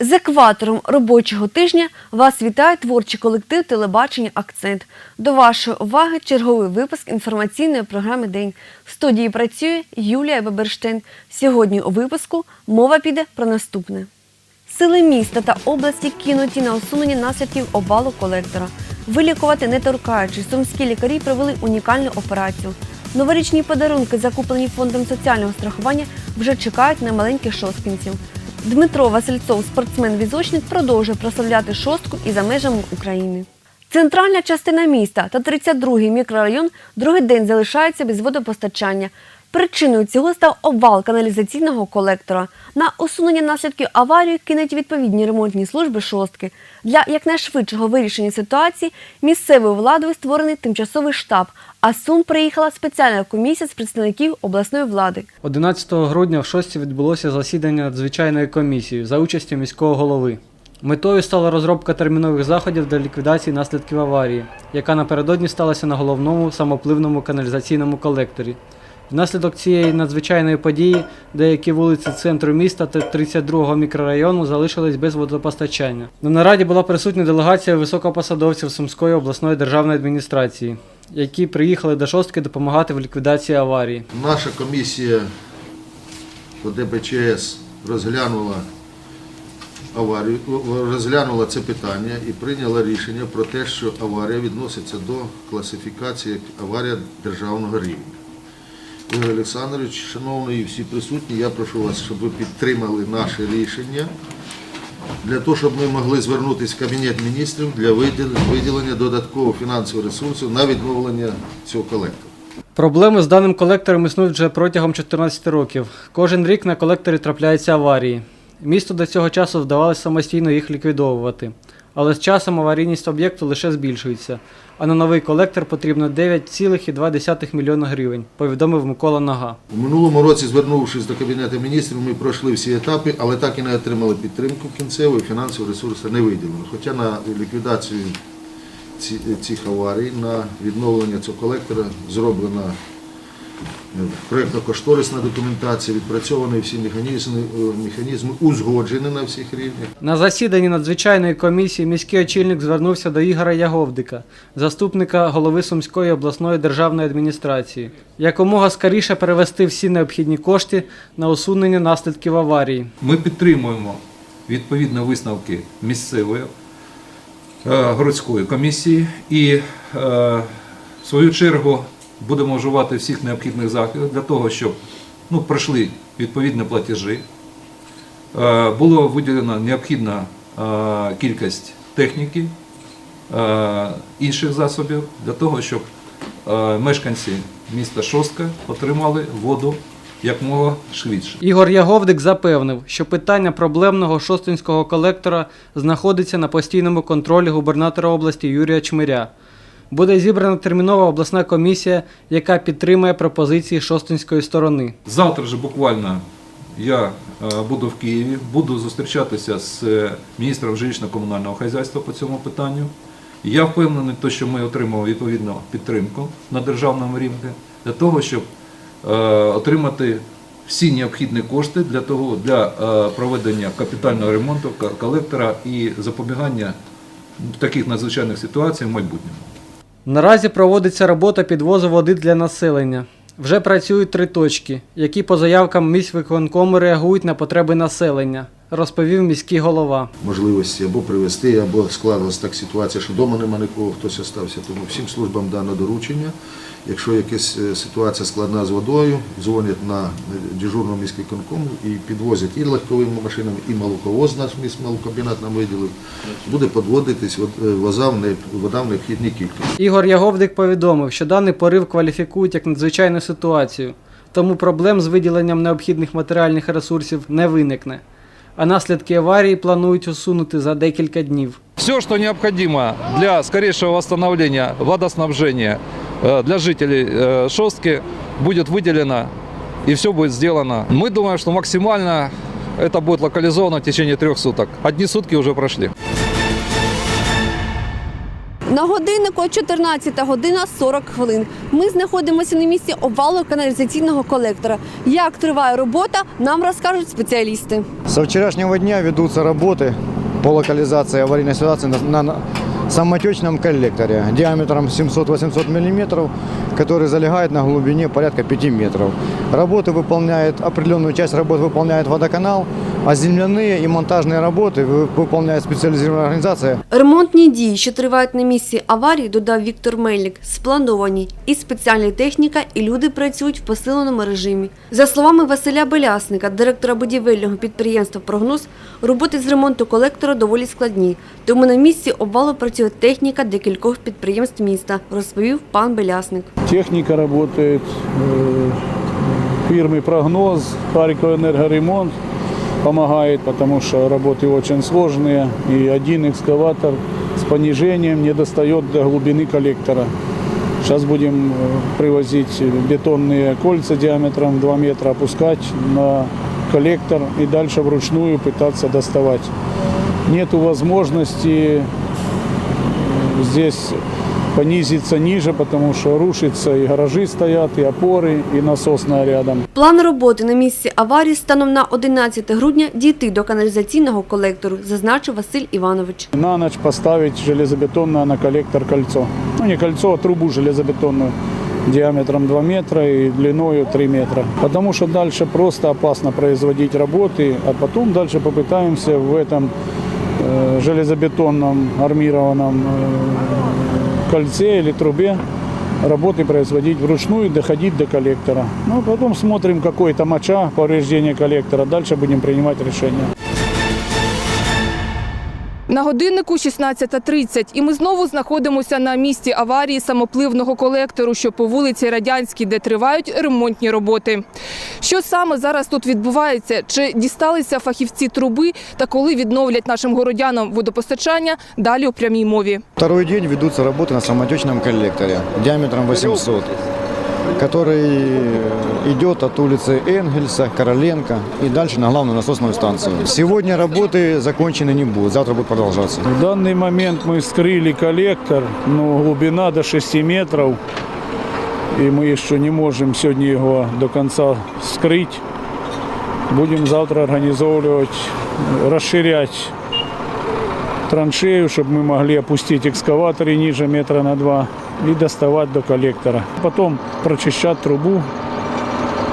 З екватором робочого тижня вас вітає творчий колектив телебачення Акцент. До вашої уваги черговий випуск інформаційної програми День. В студії працює Юлія Беберштейн. Сьогодні у випуску мова піде про наступне. Сили міста та області кинуті на усунення наслідків обвалу колектора. Вилікувати не торкаючись, сумські лікарі провели унікальну операцію. Новорічні подарунки, закуплені фондом соціального страхування, вже чекають на маленьких шосткінців. Дмитро Васильцов, спортсмен-візочник, продовжує прославляти шостку і за межами України. Центральна частина міста та 32-й мікрорайон другий день залишаються без водопостачання. Причиною цього став обвал каналізаційного колектора. На усунення наслідків аварії кинуть відповідні ремонтні служби шостки. Для якнайшвидшого вирішення ситуації місцевою владою створений тимчасовий штаб, а Сум приїхала спеціальна комісія з представників обласної влади. 11 грудня в Шості відбулося засідання надзвичайної комісії за участю міського голови. Метою стала розробка термінових заходів для ліквідації наслідків аварії, яка напередодні сталася на головному самопливному каналізаційному колекторі. Внаслідок цієї надзвичайної події деякі вулиці центру міста та 32-го мікрорайону залишились без водопостачання. На нараді була присутня делегація високопосадовців Сумської обласної державної адміністрації, які приїхали до шостки допомагати в ліквідації аварії. Наша комісія по ДБЧС розглянула аварію, розглянула це питання і прийняла рішення про те, що аварія відноситься до класифікації як аварія державного рівня. Ігор Олександрович, шановний і всі присутні, я прошу вас, щоб ви підтримали наше рішення для того, щоб ми могли звернутися в Кабінет міністрів для виділення додаткового фінансового ресурсу на відновлення цього колектора. Проблеми з даним колектором існують вже протягом 14 років. Кожен рік на колекторі трапляються аварії. Місто до цього часу вдавалося самостійно їх ліквідовувати. Але з часом аварійність об'єкту лише збільшується, а на новий колектор потрібно 9,2 мільйона гривень, повідомив Микола Нага. У минулому році, звернувшись до Кабінету міністрів, ми пройшли всі етапи, але так і не отримали підтримку кінцевої, фінансові ресурси не виділено. Хоча на ліквідацію цих аварій, на відновлення цього колектора зроблена проєктно-кошторисна документація, відпрацьовані всі механізми, е, механізми узгоджені на всіх рівнях. На засіданні надзвичайної комісії міський очільник звернувся до Ігоря Яговдика, заступника голови Сумської обласної державної адміністрації, якомога скоріше перевести всі необхідні кошти на усунення наслідків аварії. Ми підтримуємо відповідні висновки місцевої е, городської комісії і е, в свою чергу будемо вживати всіх необхідних заходів для того, щоб ну, пройшли відповідні платежі. Е, Було виділено необхідна е, кількість техніки, е, інших засобів для того, щоб мешканці міста Шостка отримали воду якмога швидше. Ігор Яговдик запевнив, що питання проблемного шостинського колектора знаходиться на постійному контролі губернатора області Юрія Чмиря. Буде зібрана термінова обласна комісія, яка підтримує пропозиції шостинської сторони. Завтра же буквально я е, буду в Києві, буду зустрічатися з е, міністром жилищно-комунального хазяйства по цьому питанню. Я впевнений, що ми отримали відповідну підтримку на державному рівні для того, щоб е, отримати всі необхідні кошти для того для проведення капітального ремонту колектора і запобігання таких надзвичайних ситуацій в майбутньому. Наразі проводиться робота підвозу води для населення. Вже працюють три точки, які по заявкам міськвиконкому реагують на потреби населення, розповів міський голова. можливості або привезти, або склалася так ситуація, що вдома нема нікого, хтось остався. Тому всім службам дано доручення. Якщо якась е, ситуація складна з водою, дзвонять на дежурну міський конком і підвозять і легковими машинами, і молоковоз наш міст молокомбінат нам виділив. Буде підводитись е, воза в не- вода в необхідній кількості. Ігор Яговдик повідомив, що даний порив кваліфікують як надзвичайну ситуацію, тому проблем з виділенням необхідних матеріальних ресурсів не виникне. А наслідки аварії планують усунути за декілька днів. Все, что необходимо для скорейшего восстановления водоснабжения э, для жителей э, Шостки, будет выделено и все будет сделано. Мы думаем, что максимально это будет локализовано в течение трех суток. Одни сутки уже прошли. На годиннику 14 година 40 хвилин. Ми знаходимося на місці обвалу каналізаційного колектора. Як триває робота, нам розкажуть спеціалісти. Со вчерашнего дня ведутся работы по локализации аварийной ситуации на, на самотечном коллекторе диаметром 700-800 мм, который залегает на глубине порядка 5 метров. Работы выполняет, определенную часть работ выполняет водоканал, а земляные и монтажные работы вы- выполняет специализированная организация Ремонтні дії, що тривають на місці аварії, додав Віктор Мельник, сплановані. І спеціальна техніка, і люди працюють в посиленому режимі. За словами Василя Белясника, директора будівельного підприємства «Прогноз», роботи з ремонту колектора доволі складні. Тому на місці обвалу працює техніка декількох підприємств міста, розповів пан Белясник. Техника работает, э, фирмы «Прогноз», Харьков энергоремонт помогает, потому что работы очень сложные. И один экскаватор с понижением не достает до глубины коллектора. Сейчас будем э, привозить бетонные кольца диаметром 2 метра, опускать на коллектор и дальше вручную пытаться доставать. Нет возможности здесь понизиться ниже, потому что рушится и гаражи стоят, и опоры, и насосная рядом. План роботи на місці аварії станом на 11 грудня дійти до каналізаційного колектору, зазначив Василь Іванович. На ночь поставить железобетонное на коллектор кольцо. Ну не кольцо, а трубу железобетонную диаметром 2 метра и длиною 3 метра. Потому что дальше просто опасно производить работы, а потом дальше попытаемся в этом э, железобетонном армированном э, кольце или трубе работы производить вручную, доходить до коллектора. Ну, потом смотрим, какой там моча, повреждение коллектора. Дальше будем принимать решение. На годиннику 16.30 і ми знову знаходимося на місці аварії самопливного колектору, що по вулиці Радянській, де тривають ремонтні роботи. Що саме зараз тут відбувається? Чи дісталися фахівці труби та коли відновлять нашим городянам водопостачання? Далі у прямій мові. Второй день ведутся работы на самотечном коллекторе диаметром 800, который идет от улицы Энгельса, Короленко и дальше на главную насосную станцию. Сегодня работы закончены не будут, завтра будут продолжаться. В данный момент мы вскрыли коллектор, но глубина до 6 метров. И мы еще не можем сегодня его до конца вскрыть. Будем завтра организовывать, расширять траншею, чтобы мы могли опустить экскаваторы ниже метра на два и доставать до коллектора. Потом прочищать трубу,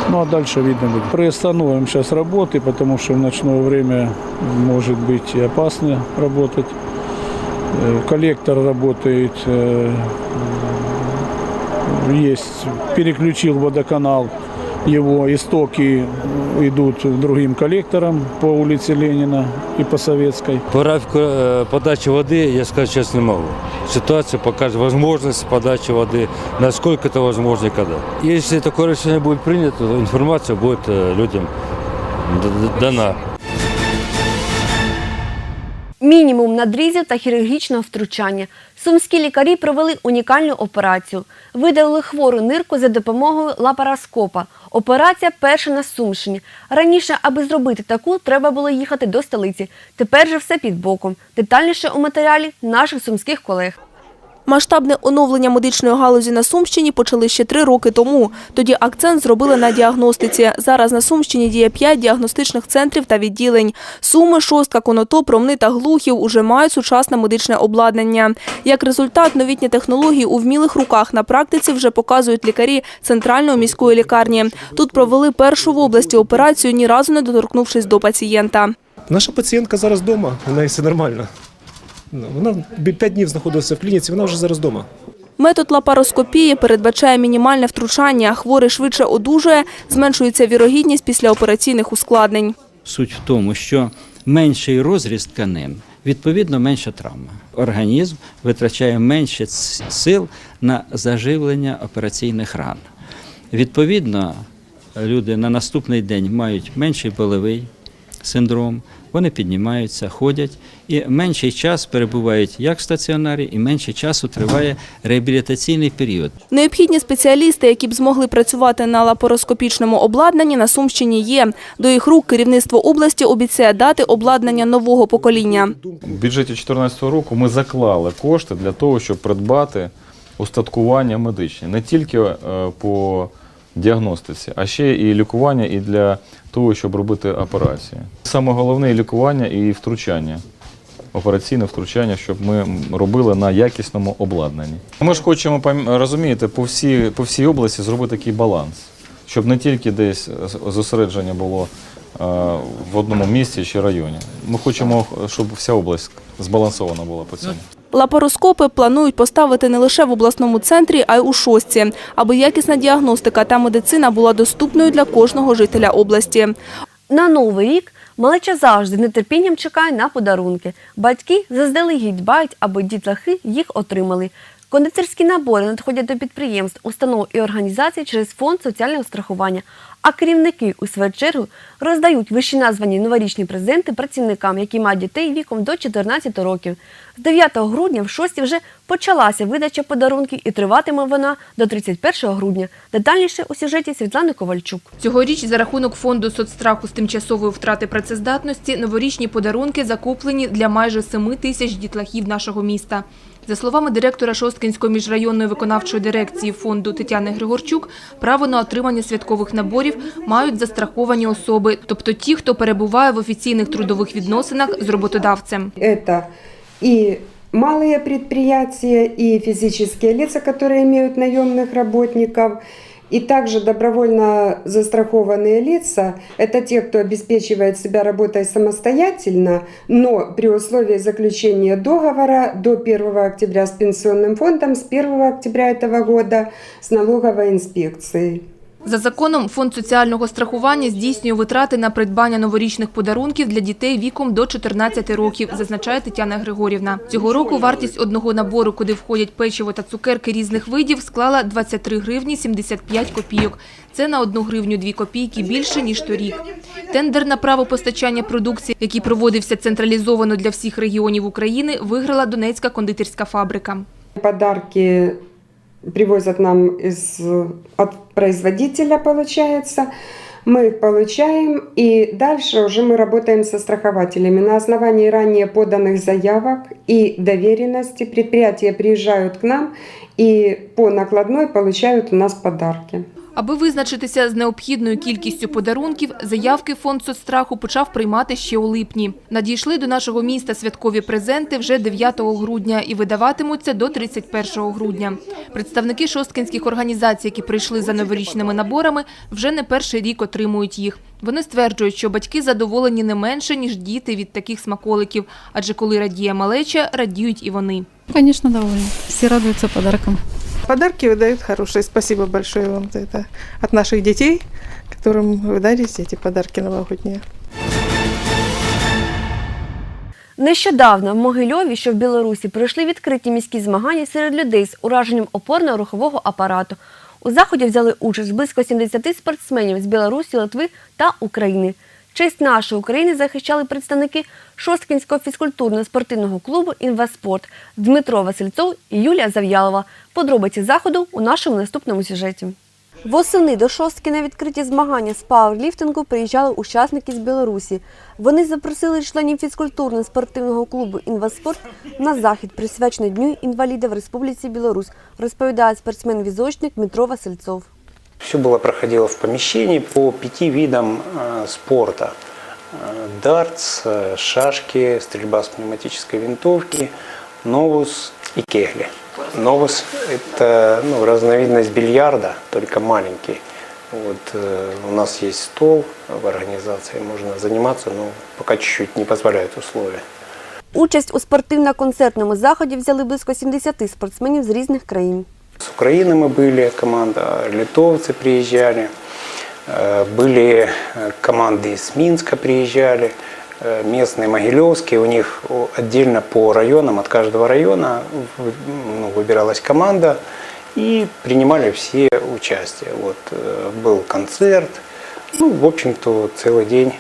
ну а дальше видно будет. Приостановим сейчас работы, потому что в ночное время может быть и опасно работать. Э, Коллектор работает, э, есть, переключил водоканал, его истоки идут другим коллекторам по улице Ленина и по Советской. По графику е, подачи воды я сказать сейчас не могу. Ситуация покажет возможность подачи воды, насколько это возможно и когда. Если такое решение будет принято, то информация будет э, людям д- д- дана. Мінімум надрізів та хірургічного втручання. Сумські лікарі провели унікальну операцію. Видали хвору нирку за допомогою лапароскопа. Операція перша на Сумщині. Раніше, аби зробити таку, треба було їхати до столиці. Тепер же все під боком. Детальніше у матеріалі наших сумських колег. Масштабне оновлення медичної галузі на Сумщині почали ще три роки тому. Тоді акцент зробили на діагностиці. Зараз на Сумщині діє п'ять діагностичних центрів та відділень. Суми, Шостка, Конотоп, Ромни та Глухів уже мають сучасне медичне обладнання. Як результат, новітні технології у вмілих руках на практиці вже показують лікарі центральної міської лікарні. Тут провели першу в області операцію, ні разу не доторкнувшись до пацієнта. Наша пацієнтка зараз вдома, неї все нормально. Вона 5 днів знаходилася в клініці, вона вже зараз вдома. Метод лапароскопії передбачає мінімальне втручання. Хворий швидше одужує, зменшується вірогідність післяопераційних ускладнень. Суть в тому, що менший розріз тканин, відповідно, менша травма. Організм витрачає менше сил на заживлення операційних ран. Відповідно, люди на наступний день мають менший болевий, синдром, вони піднімаються, ходять і менший час перебувають як в стаціонарі, і менше часу триває реабілітаційний період. Необхідні спеціалісти, які б змогли працювати на лапароскопічному обладнанні, на Сумщині є. До їх рук керівництво області обіцяє дати обладнання нового покоління. У бюджеті 2014 року ми заклали кошти для того, щоб придбати устаткування медичне не тільки е, по діагностиці, а ще і лікування і для того, щоб робити операції. Саме головне і лікування і втручання. Операційне втручання, щоб ми робили на якісному обладнанні. Ми ж хочемо розумієте, по всій, по всій області зробити такий баланс, щоб не тільки десь зосередження було е, в одному місті чи районі. Ми хочемо, щоб вся область збалансована була по цьому. Лапароскопи планують поставити не лише в обласному центрі, а й у шостці, аби якісна діагностика та медицина була доступною для кожного жителя області. На новий рік малеча завжди нетерпінням чекає на подарунки. Батьки заздалегідь дбають, аби дітлахи їх отримали. Кондитерські набори надходять до підприємств, установ і організацій через фонд соціального страхування. А керівники, у свою чергу, роздають вищі названі новорічні презенти працівникам, які мають дітей віком до 14 років. З 9 грудня в шості вже почалася видача подарунків і триватиме вона до 31 грудня. Детальніше у сюжеті Світлани Ковальчук. Цьогоріч за рахунок фонду соцстраху з тимчасової втрати працездатності новорічні подарунки закуплені для майже 7 тисяч дітлахів нашого міста. За словами директора Шосткинської міжрайонної виконавчої дирекції фонду Тетяни Григорчук, право на отримання святкових наборів мають застраховані особи, тобто ті, хто перебуває в офіційних трудових відносинах з роботодавцем. Это и малые предприятия, и физические лица, которые имеют наемных работников, и также добровольно застрахованные лица – это те, кто обеспечивает себя работой самостоятельно, но при условии заключения договора до 1 октября с Пенсионным фондом, с 1 октября этого года с налоговой инспекцией. За законом, фонд соціального страхування здійснює витрати на придбання новорічних подарунків для дітей віком до 14 років, зазначає Тетяна Григорівна. Цього року вартість одного набору, куди входять печиво та цукерки різних видів, склала 23 гривні 75 копійок. Це на 1 гривню 2 копійки більше, ніж торік. Тендер на право постачання продукції, який проводився централізовано для всіх регіонів України, виграла Донецька кондитерська фабрика. Подарки привозят нам из, от производителя, получается. Мы получаем, и дальше уже мы работаем со страхователями. На основании ранее поданных заявок и доверенности предприятия приезжают к нам и по накладной получают у нас подарки. Аби визначитися з необхідною кількістю подарунків, заявки фонд соцстраху почав приймати ще у липні. Надійшли до нашого міста святкові презенти вже 9 грудня і видаватимуться до 31 грудня. Представники шосткинських організацій, які прийшли за новорічними наборами, вже не перший рік отримують їх. Вони стверджують, що батьки задоволені не менше, ніж діти від таких смаколиків, адже коли радіє малеча, радіють і вони. Конечно, довольны. Все радуются подаркам. Подарки выдают хорошие. Спасибо большое вам за это. От наших детей, которым выдались эти подарки новогодние. Нещодавно в Могильові, що в Білорусі, пройшли відкриті міські змагання серед людей з ураженням опорно-рухового апарату. У заході взяли участь близько 70 спортсменів з Білорусі, Литви та України. Честь нашої України захищали представники Шосткінського фізкультурно-спортивного клубу «Інваспорт» Дмитро Васильцов і Юлія Зав'ялова. Подробиці заходу у нашому наступному сюжеті. Восени до шостки на відкриті змагання з пауерліфтингу приїжджали учасники з Білорусі. Вони запросили членів фізкультурно-спортивного клубу «Інваспорт» на захід, присвячений Дню інваліда в Республіці Білорусь, розповідає спортсмен-візочник Дмитро Васильцов. Все было проходило в помещении по пяти видам э, спорта. Э, Дартс, э, шашки, стрельба с пневматической винтовки, новус и кегли. Новус – это ну, разновидность бильярда, только маленький. Вот, э, у нас есть стол в организации, можно заниматься, но пока чуть-чуть не позволяют условия. Участь у спортивно-концертному заході взяли близько 70 спортсменів з різних країн. С Украины мы были, команда литовцы приезжали, были команды из Минска приезжали, местные могилевские, у них отдельно по районам, от каждого района вы- ну, выбиралась команда и принимали все участие. Вот, был концерт, ну, в общем-то, целый день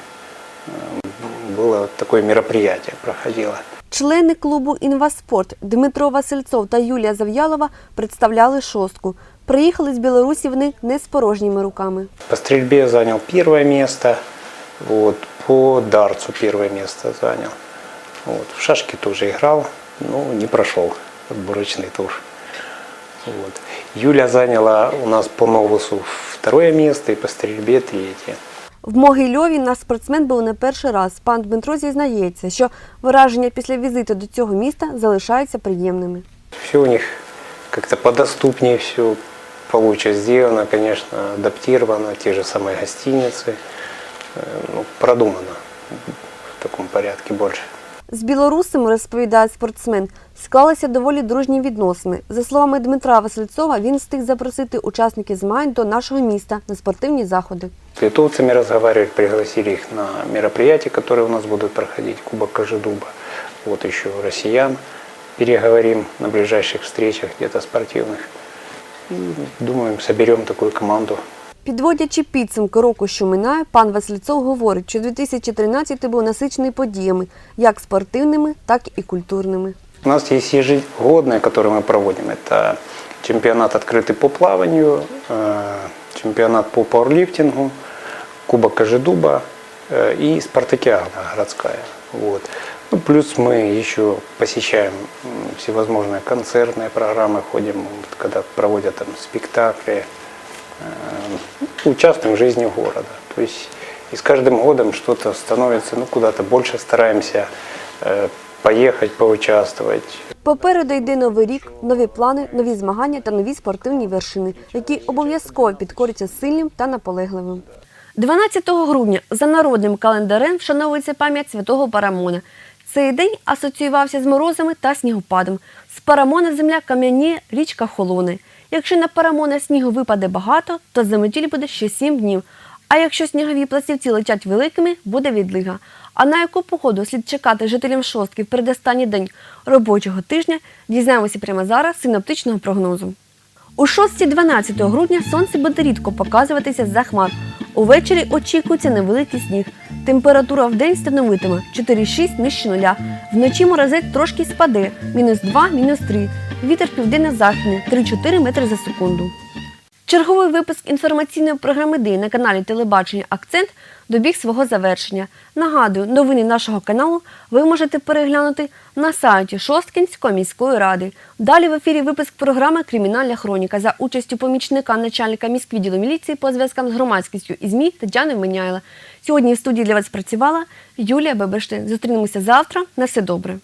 было такое мероприятие проходило. Члени клубу «Інваспорт» Дмитро Васильцов та Юлія Зав'ялова представляли шостку. Приїхали з Білорусі вони не з порожніми руками. По стрельбе занял первое место, вот, по дартсу первое место занял. Вот, в шашки тоже играл, но не прошел отборочный тур. Вот. Юля заняла у нас по новусу второе место и по стрельбе третье. В Могильові наш спортсмен був не перший раз. Пан Дмитро зізнається, що враження після візиту до цього міста залишаються приємними. Все у них как-то подоступнее, все получше сделано, конечно, адаптировано, те же самые гостиницы, э, ну, продумано в таком порядке больше. З білорусами, розповідає спортсмен, склалися доволі дружні відносини. За словами Дмитра Васильцова, він встиг запросити учасників змагань до нашого міста на спортивні заходи. С литовцами разговаривать, пригласили их на мероприятия, которые у нас будут проходить, Кубок Кожедуба. Вот еще россиян переговорим на ближайших встречах где-то спортивных. И, думаем, соберем такую команду. Підводячи підсумки року, що минає, пан Васильцов говорить, що 2013 був насичений подіями, як спортивними, так і культурними. У нас есть ежегодные, которые мы проводим. Это чемпионат открытый по плаванию, э, чемпионат по пауэрлифтингу, Кубок Кожедуба э, и спартакиада городская. Вот. Ну, плюс мы еще посещаем м, всевозможные концертные программы, ходим, вот, когда проводят там спектакли, э, участвуем в жизни города. То есть и с каждым годом что-то становится, ну, куда-то больше стараемся э, поехать, поучаствовать. Попереду йде новий рік, нові плани, нові змагання та нові спортивні вершини, які обов'язково підкоряться сильним та наполегливим. 12 грудня за народним календарем вшановується пам'ять святого Парамона. Цей день асоціювався з морозами та снігопадом. З Парамона земля кам'яніє, річка холоне. Якщо на Парамона снігу випаде багато, то заметіль буде ще 7 днів. А якщо снігові пластівці летять великими, буде відлига. А на яку погоду слід чекати жителям шостки в передостанній день робочого тижня, дізнаємося прямо зараз з синоптичного прогнозу. У 6-12 грудня сонце буде рідко показуватися з-за хмар. Увечері очікується невеликий сніг. Температура в день становитиме 4,6 нижче нуля. Вночі морозець трошки спаде мінус 2, мінус 3. Вітер південно-західний 3-4 метри за секунду. Черговий випуск інформаційної програми День на каналі Телебачення Акцент добіг свого завершення. Нагадую, новини нашого каналу ви можете переглянути на сайті Шосткінської міської ради. Далі в ефірі випуск програми Кримінальна хроніка за участю помічника начальника міськвідділу міліції по зв'язкам з громадськістю і ЗМІ Тетяни Миняйла. Сьогодні в студії для вас працювала Юлія Бебештин. Зустрінемося завтра. На все добре.